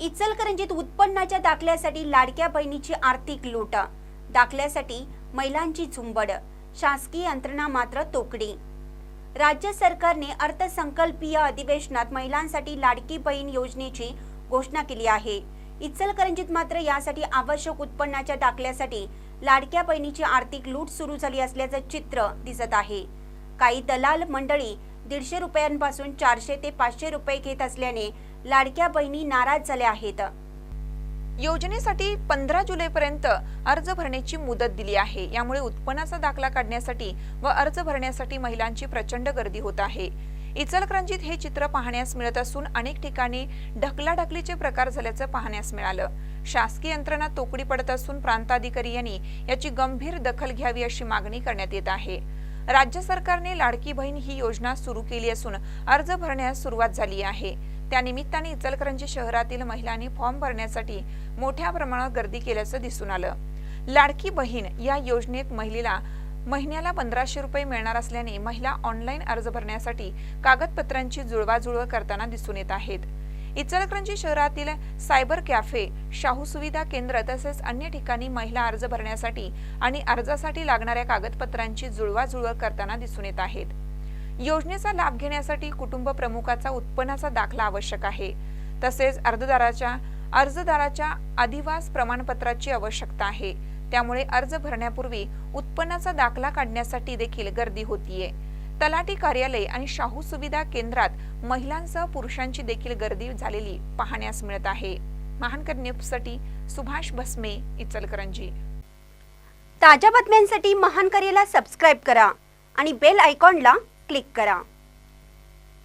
इचलकरंजीत उत्पन्नाच्या दाखल्यासाठी लाडक्या बहिणीची आर्थिक लूट. दाखल्यासाठी महिलांची झुंबड. शासकीय यंत्रणा मात्र तोकडी. राज्य सरकारने अर्थसंकल्पीय अधिवेशनात महिलांसाठी लाडकी बहीण योजनेची घोषणा केली आहे. इचलकरंजीत मात्र यासाठी आवश्यक उत्पन्नाच्या दाखल्यासाठी लाडक्या बहिणीची आर्थिक लूट सुरू झाली असल्याचं चित्र दिसत आहे. काही दलाल मंडळी दीडशे रुपयांपासून चारशे ते पाचशे रुपये घेत असल्याने लाडक्या बहिणी नाराज झाल्या आहेत. योजनेसाठी पंधरा जुलैपर्यंत अर्ज भरण्याची मुदत दिली आहे. यामुळे उत्पन्नाचा दाखला काढण्यासाठी व अर्ज भरण्यासाठी महिलांची प्रचंड गर्दी होत आहे. इचलकरंजीत हे चित्र पाहण्यास मिळत असून अनेक ठिकाणी ढकलाढकलीचे प्रकार झाल्याचं पाहण्यास मिळालं. शासकीय यंत्रणा तोकडी पडत असून प्रांताधिकारी यांनी याची गंभीर दखल घ्यावी अशी मागणी करण्यात येत आहे. राज्य सरकारने लाडकी बहीण ही योजना सुरू केली असून अर्ज भरण्यास सुरुवात झाली आहे. त्यानिमित्ताने इचलकरंजी शहरातील महिलांनी फॉर्म भरण्यासाठी मोठ्या प्रमाणात गर्दी केल्याचं दिसून आलं. लाडकी बहीण या योजनेत महिलेला महिन्याला पंधराशे रुपये मिळणार असल्याने महिला ऑनलाईन अर्ज भरण्यासाठी कागदपत्रांची जुळवाजुळव करताना दिसून येत आहेत. इचलकरंजी शहरातील सायबर कॅफे शाहू सुविधा केंद्र तसेच अन्य ठिकाणी महिला अर्ज भरण्यासाठी आणि अर्जासाठी लागणाऱ्या कागदपत्रांची जुळवाजुळव करताना दिसून येत आहेत. योजनेचा लाभ घेण्यासाठी कुटुंब प्रमुखाचा उत्पन्नाचा दाखला आवश्यक आहे. तसेच अर्जदाराच्या अर्जदाराच्या अधिवास प्रमाणपत्राची आवश्यकता आहे. त्यामुळे अर्ज भरण्यापूर्वी उत्पन्नाचा दाखला काढण्यासाठी देखील गर्दी होतीये. तलाठी कार्यालय आणि शाहू सुविधा केंद्रात महिलांसह पुरुषांची देखील गर्दी झालेली पाहण्यास मिळत आहे. महानकर न्यूजसाठी सुभाष भस्मे इचलकरंजी. ताज्या बातम्यांसाठी महानकरेला सबस्क्राईब करा आणि बेल आयकॉनला क्लिक करा.